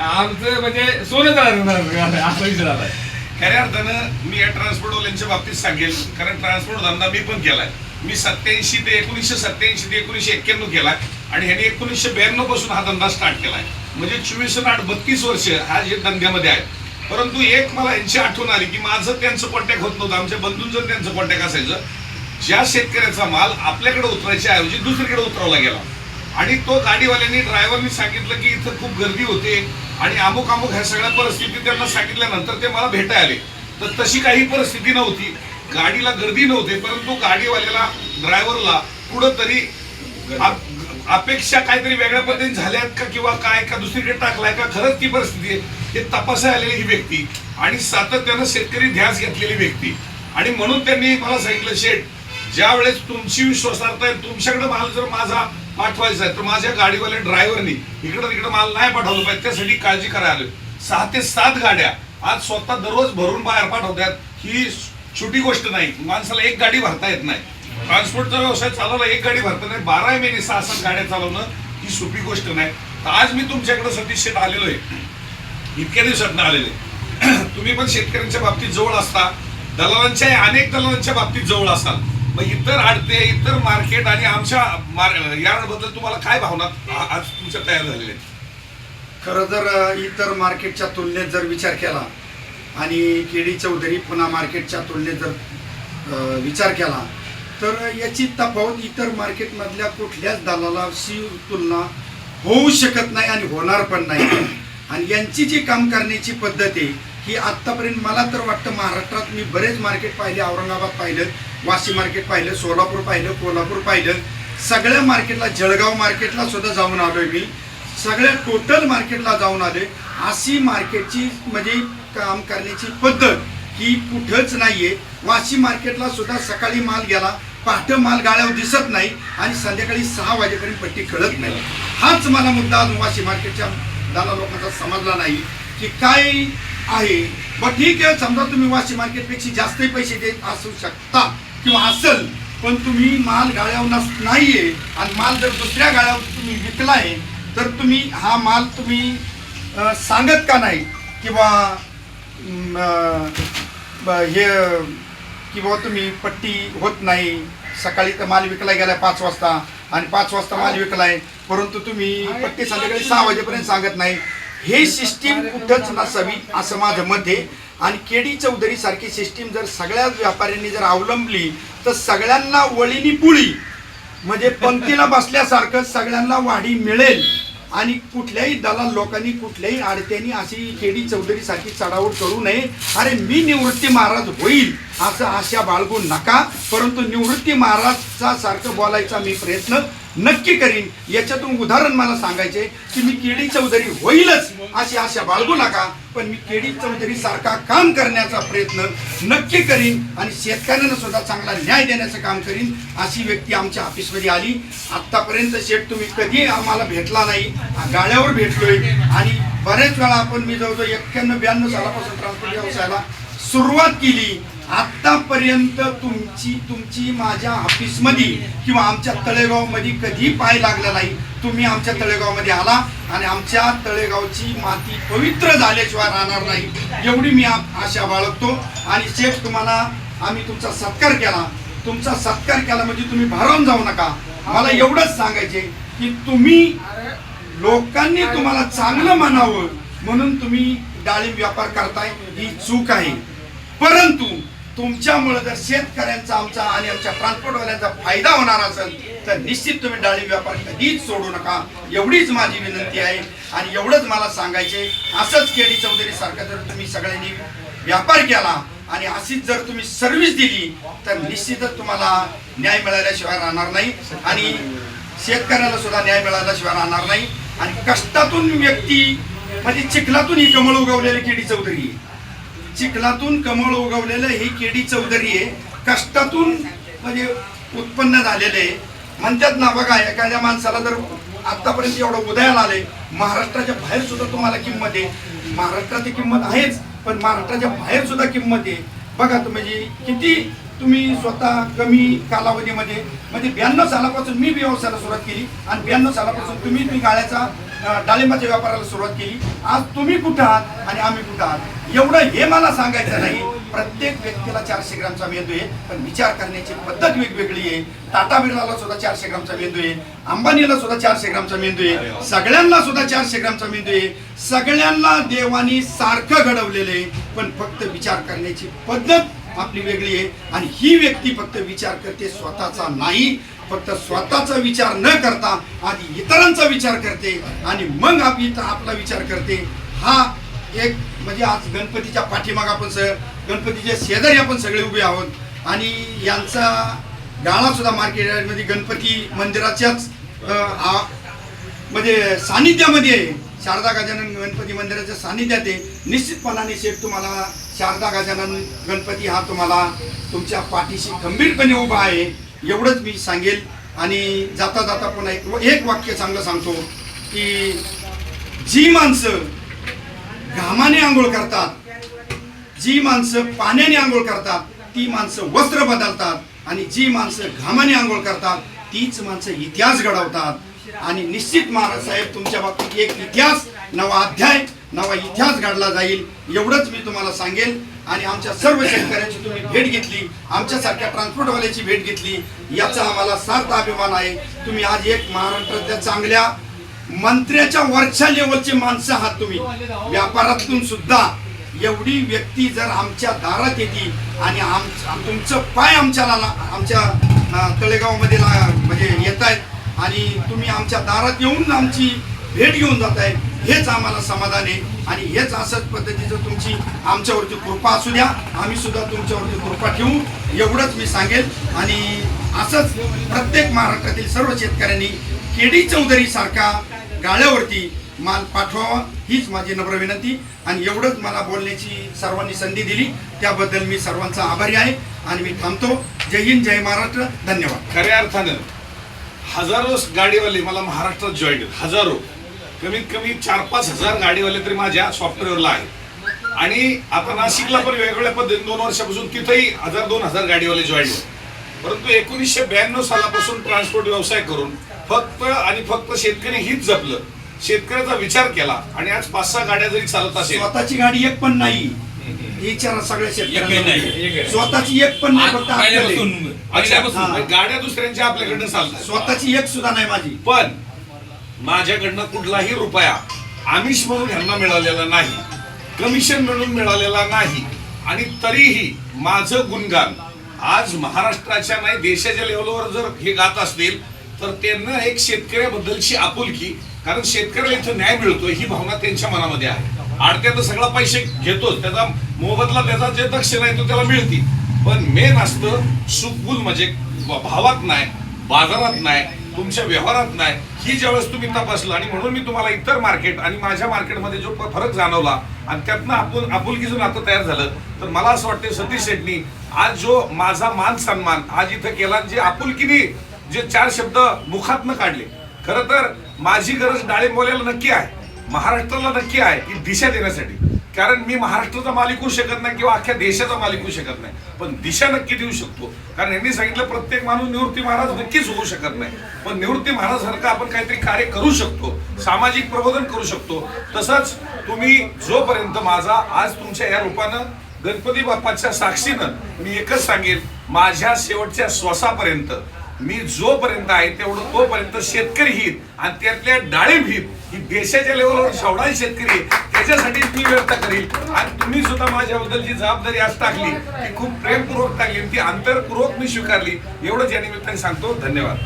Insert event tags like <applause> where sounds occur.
आमचं म्हणजे सोनं झालं असा <laughs> विचार आलाय. खऱ्या अर्थानं मी या ट्रान्सपोर्टवाल्यांच्या बाबतीत सांगेल. कारण ट्रान्सपोर्ट धंदा मी पण केलाय. मी सत्याऐंशी ते एकोणीसशे सत्याऐंशी ते एकोणीसशे एक्क्याण्णव केलाय. आणि ह्यांनी एकोणीसशे ब्याण्णवपासून हा धंदा स्टार्ट केलाय. म्हणजे चोवीस आठ बत्तीस वर्ष हा जे धंद्यामध्ये आहे. परंतु एक मला यांची आठवण आली की माझं त्यांचं कॉन्टॅक्ट होत नव्हतं. आमच्या बंधूंचं त्यांचं कॉन्टॅक्ट असायचं. ज्या शेतकऱ्याचा माल आपल्याकडे उतरायच्या ऐवजी दुसरीकडे उतरवला गेला. आणि तो गाडीवाल्यांनी ड्रायव्हरनी सांगितलं की इथं खूप गर्दी होते. आणि अमुक अमुक ह्या सगळ्या परिस्थिती त्यांना सांगितल्यानंतर ते मला भेटायला आले. तर तशी काही परिस्थिती नव्हती. गाडीला गर्दी नव्हती परंतु गाडीवाल्याला ड्रायव्हरला कुठंतरी अपेक्षा काहीतरी वेगळ्या पद्धतीने झाल्यात का किंवा काय का दुसरीकडे टाकलाय का? खरंच ती परिस्थिती आहे. हे तपासायला आलेली ही व्यक्ती आणि सातत्यानं शेतकरी ध्यास घेतलेली व्यक्ती. आणि म्हणून त्यांनी मला सांगितलं शेठ ज्या वेळेस तुमची विश्वासार्हता आहे तुमच्याकडे माल जर माझा पाठवायचं आहे तर माझ्या गाडीवाल्या ड्रायव्हरनी इकडं तिकडं माल नाही पाठवलं पाहिजे त्यासाठी काळजी करायला आलो सहा ते सात गाड्या आज स्वतः दररोज भरून बाहेर पाठवतात ही छोटी गोष्ट नाही. माणसाला एक गाडी भरता येत नाही. ट्रान्सपोर्टचा व्यवसाय चालवला एक गाडी भरता नाही. बारा महिने सहा सात गाड्या चालवणं ही सोपी गोष्ट नाही. तर आज मी तुमच्याकडे सतीश शेठ आलेलो आहे. इतक्या दिवसात आलेले <clears throat> तुम्ही पण शेतकऱ्यांच्या बाबतीत जवळ असता. दलालांच्या अनेक दलालांच्या बाबतीत जवळ असाल. मग इतर आडते इतर मार्केट आणि आमच्या मार- याबद्दल तुम्हाला काय भावना आज तुमच्या तयार झालेल्या आहेत? खरं जर इतर मार्केटच्या तुलनेत जर विचार केला आणि केडी चौधरी पुन्हा मार्केटच्या तुलनेत जर विचार केला तर याची तफावत इतर मार्केटमधल्या कुठल्याच दलालाशी तुलना होऊ शकत नाही आणि होणार पण नाही. आणि यांची जी काम करण्याची पद्धत आहे ही आत्तापर्यंत मला तर वाटतं महाराष्ट्रात मी बरेच मार्केट पाहिले औरंगाबाद पाहिलं वाशी मार्केट पाहिलं सोलापूर पाहिलं कोल्हापूर पाहिलं. सगळ्या मार्केटला जळगाव मार्केटला सुद्धा जाऊन आहे मी. सगळ्या टोटल मार्केटला जाऊन आले अशी मार्केटची म्हणजे काम करण्याची पद्धत ही कुठंच नाही आहे वाशी मार्केटला सुद्धा सकाळी माल गेला. पहाटे माल गाळ्यावर दिसत नाही आणि संध्याकाळी सहा वाजेपर्यंत पट्टी कळत नाही. हाच मला मुद्दा अजून वाशी मार्केटच्या दाला लोकांचा समजला नाही की काय आहे. बरं ठीक आहे समजा तुम्ही वाशी मार्केटपेक्षा जास्तही पैसे देत असू शकता. किंवा असेल पण तुम्ही माल गाळ्यावर नस- नाहीये आणि माल जर दुसऱ्या गाळ्यावर तुम्ही विकलाय तर तुम्ही हा माल तुम्ही सांगत का नाही? किंवा हे किंवा तुम्ही पट्टी होत नाही सकाळी तर माल विकला गेलाय पाच वाजता आणि पाच वाजता माल विकलाय परंतु तुम्ही पट्टी संध्याकाळी सहा वाजेपर्यंत सांगत नाही. हे सिस्टीम कुठंच नसावी असं माझं मत आहे. आणि केडी चौधरी सारखी सिस्टीम जर सगळ्याच व्यापाऱ्यांनी जर अवलंबली तर सगळ्यांना वळीनी पुळी. म्हणजे पंक्तीला बसल्यासारखं सगळ्यांना वाढी मिळेल. आणि कुठल्याही दलाल लोकांनी कुठल्याही आडत्यांनी अशी केडी चौधरी सारखी चढावड करू नये. अरे मी निवृत्ती महाराज होईल असं आशा बाळगू नका. परंतु निवृत्ती महाराजचा सारखं बोलायचा मी प्रयत्न नक्की करीन. याच्यातून उदाहरण मला सांगायचे की मी केडी चौधरी होईलच अशी आशा बाळगू नका पण मी केडी चौधरी सारखा काम करण्याचा प्रयत्न नक्की करीन आणि शेतकऱ्यांना सुद्धा चांगला न्याय देण्याचं काम करीन अशी व्यक्ती आमच्या ऑफिसमध्ये आली. आतापर्यंत शेठ तुम्ही कधी आम्हाला भेटला नाही गाड्यावर भेटलोय आणि बऱ्याच वेळा आपण मी जवळजवळ एक्क्याण्णव ब्याण्णव सालापासून ट्रान्सपोर्ट व्यवसायाला सुरुवात केली. आतापर्यंत तुमची तुमची माझ्या ऑफिसमध्ये किंवा आमच्या तळेगावमध्ये कधी पाय लागला नाही. तुम्ही आमच्या तळेगावमध्ये आला आणि आमच्या तळेगावची माती पवित्र झाल्याशिवाय राहणार नाही. एवढी मी आशा बाळगतो. आणि शेफ तुम्हाला आम्ही तुमचा सत्कार केला. तुमचा सत्कार केला म्हणजे तुम्ही भारावून जाऊ नका. मला एवढंच सांगायचे की तुम्ही लोकांनी तुम्हाला चांगलं म्हणावं म्हणून तुम्ही डाळिंब व्यापार करताय ही चूक आहे. परंतु तुमच्यामुळे जर शेतकऱ्यांचा आमचा आणि आमच्या ट्रान्सपोर्टवाल्यांचा फायदा होणार असेल तर निश्चित तुम्ही डाळी व्यापार कधीच सोडू नका. एवढीच माझी विनंती आहे आणि एवढंच मला सांगायचे असंच केडी चौधरी सारखं जर तुम्ही सगळ्यांनी व्यापार केला आणि अशीच जर तुम्ही सर्व्हिस दिली तर निश्चितच तुम्हाला न्याय मिळाल्याशिवाय राहणार नाही आणि शेतकऱ्याला सुद्धा न्याय मिळाल्याशिवाय राहणार नाही. आणि कष्टातून व्यक्ती म्हणजे चिखलातून ही कमळ उगवलेली केडी चौधरी. आहे. चिखलातून कमळ उगवलेलं ही केडी चौधरी आहे. कष्टातून म्हणजे उत्पन्न झालेलं आहे. म्हणतात ना बघा एखाद्या माणसाला जर आतापर्यंत एवढं उदयाला आले महाराष्ट्राच्या बाहेर सुद्धा तुम्हाला किंमत आहे. महाराष्ट्राची किंमत आहेच पण महाराष्ट्राच्या बाहेर सुद्धा किंमत आहे. बघा तुम्ही म्हणजे किती तुम्ही स्वतः कमी कालावधीमध्ये म्हणजे ब्याण्णव सालापासून मी व्यवसायाला सुरुवात केली आणि ब्याण्णव सालापासून तुम्ही मी गाळ्याचा डाळिंबाच्या व्यापाराला सुरुवात केली. आज तुम्ही कुठं आहात आणि आम्ही कुठं आहात? एवढं हे मला सांगायचं नाही. प्रत्येक व्यक्तीला चारशे ग्रामचा मेंदू आहे पण विचार करण्याची पद्धत वेगवेगळी आहे. टाटा बिर्लाला सुद्धा चारशे ग्रामचा मेंदू आहे. अंबानीला सुद्धा चारशे ग्रामचा मेंदू आहे. सगळ्यांना सुद्धा चारशे ग्रामचा मेंदू आहे. सगळ्यांना देवानी सारखं घडवलेलं आहे. पण फक्त विचार करण्याची पद्धत आपली वेगळी आहे आणि ही व्यक्ती फक्त विचार करते स्वतःचा नाही फक्त स्वतःचा विचार न करता आधी इतरांचा विचार करते आणि मग आपली आपला विचार करते. हा एक म्हणजे आज गणपतीच्या पाठीमाग आपण सर गणपतीच्या शेजारी आपण सगळे उभे आहोत. आणि यांचा गाळा सुद्धा मार्केटमध्ये गणपती मंदिराच्याच म्हणजे सानिध्यामध्ये आहे. शारदा गजानन गणपती मंदिराच्या सानिध्यात आहे. निश्चितपणाने शेठ तुम्हाला शारदा गजानन गणपती हा तुम्हाला तुमच्या पाठीशी गंभीरपणे उभा आहे एवढंच मी सांगेल. आणि जाता जाता पुन्हा एक एक वाक्य चांगलं सांगतो की जी माणसं घामाने आंघोळ करतात जी माणसं पाण्याने आंघोळ करतात ती माणसं वस्त्र बदलतात आणि जी माणसं घामाने आंघोळ करतात तीच माणसं इतिहास घडवतात. आणि निश्चित महाराज साहेब तुमच्या बाबतीत एक इतिहास नवा अध्याय नवा इतिहास घडला जाईल एवढंच मी तुम्हाला सांगेल आणि आमच्या सर्व शेतकऱ्यांची तुम्ही भेट घेतली आमच्यासारख्या ट्रान्सपोर्टवाल्याची भेट घेतली याचा आम्हाला सार्थ अभिमान आहे. तुम्ही आज एक महाराष्ट्रातल्या चांगल्या मंत्र्याच्या वरच्या लेवलचे माणसं आहात तुम्ही. व्यापारातून सुद्धा एवढी व्यक्ती जर आमच्या दारात येते आणि आम तुमचं पाय आमच्याला आमच्या तळेगावमध्ये म्हणजे येत आहेत आणि तुम्ही आमच्या दारात येऊन आमची भेट घेऊन जात आहे हेच आम्हाला समाधान आहे. आणि हेच असंच पद्धतीचं तुमची आमच्यावरती कृपा असू द्या. आम्ही सुद्धा तुमच्यावरती कृपा ठेवू एवढंच मी सांगेल. आणि असंच प्रत्येक महाराष्ट्रातील सर्व शेतकऱ्यांनी केडी चौधरी सारखा गाळ्यावरती माल पाठवावा हीच माझी नम्र विनंती. आणि एवढंच मला बोलण्याची सर्वांनी संधी दिली त्याबद्दल मी सर्वांचा आभारी आहे. आणि मी थांबतो. जय हिंद जय महाराष्ट्र. धन्यवाद. खऱ्या अर्थानं हजारो गाडीवाले मला महाराष्ट्रात जॉईन आहेत. हजारो. कमीत कमी चार पाच हजार गाडीवाले तरी माझ्या सॉफ्टवेअरला आहेत. आणि आता नाशिकला पण वेगवेगळ्या पद्धतीने दोन वर्षापासून तिथेही हजार दोन हजार गाडीवाले जॉईन आहेत. परंतु एकोणीसशे ब्याण्णव सालापासून ट्रान्सपोर्ट व्यवसाय करून फक्त आणि फक्त शेतकरी हीच जपलं. शेतकऱ्याचा विचार केला आणि आज पाच सहा गाड्या जरी चालत असेल स्वतःची गाडी एक पण नाही. विचारा सगळ्या एकही नाही, एक शेतकऱ्यांना. स्वतःची एक पण नाही फक्त आपल्याला. आहे. पहिल्यापासून अच्छा, पहिल्यापासून हा. गाड्या दुसऱ्यांच्या आपल्याकडनं चालतात. स्वतःची एक सुद्धा नाही माझी. पण माझ्याकडनं कुठलाही रुपया आमिष म्हणून ह्यांना मिळालेला नाही. कमिशन म्हणून मिळालेला नाही. आणि तरीही माझं गुणगान आज महाराष्ट्राच्या नाही देशाच्या लेवलवर जर हे गात असतील तर त्यांना एक शेतकऱ्याबद्दलची आपुलकी कारण शेतकऱ्याला इथं न्याय मिळतोय ही भावना त्यांच्या मनामध्ये आहे. आडत्यात सगळा पैसे घेतो त्याचा मोबदला त्याचा जे दक्षिणा आहे तो त्याला मिळतील. पण मेन असतं सुखबूल म्हणजे भावात नाही बाजारात नाही तुमच्या व्यवहारात नाही. ही ज्यावेळेस तुम्ही तपासलं आणि म्हणून मी तुम्हाला इतर मार्केट आणि माझ्या मार्केटमध्ये जो फरक जाणवला आणि त्यातनं आपुल आपुलकीचं नातं तयार झालं तर मला असं वाटतं सतीश शेट्टी आज जो माझा मान सन्मान आज इथं केला जे आपुलकीने जे चार शब्द मुखातनं काढले. खरं तर माझी गरज डाळिंबोल्याला नक्की आहे. महाराष्ट्राला नक्की आहे की दिशा देण्यासाठी. कारण मी महाराष्ट्राचा मालिक होऊ शकत नाही किंवा अख्ख्या देशाचा मालिक होऊ शकत नाही. पण दिशा नक्की देऊ शकतो. कारण यांनी सांगितलं प्रत्येक माणूस निवृत्ती महाराज नक्कीच होऊ शकत नाही. पण निवृत्ती महाराज सारखं आपण काहीतरी कार्य करू शकतो सामाजिक प्रबोधन करू शकतो. तसंच तुम्ही जोपर्यंत माझा आज तुमच्या या रूपानं गणपती बाप्पाच्या साक्षीनं मी एकच सांगेन माझ्या शेवटच्या श्वासापर्यंत मी जोपर्यंत आहे तेवढं तोपर्यंत शेतकरी हित आणि त्यातल्या डाळिंब हित ही देशाच्या लेवलवर जेवढाही शेतकरी आहे. त्याच्यासाठी मी व्यक्त करील. आणि तुम्ही सुद्धा माझ्याबद्दल जी जबाबदारी आज टाकली ती खूप प्रेमपूर्वक टाकली ती अंतरपूर्वक मी स्वीकारली. एवढंच या निमित्ताने सांगतो. धन्यवाद.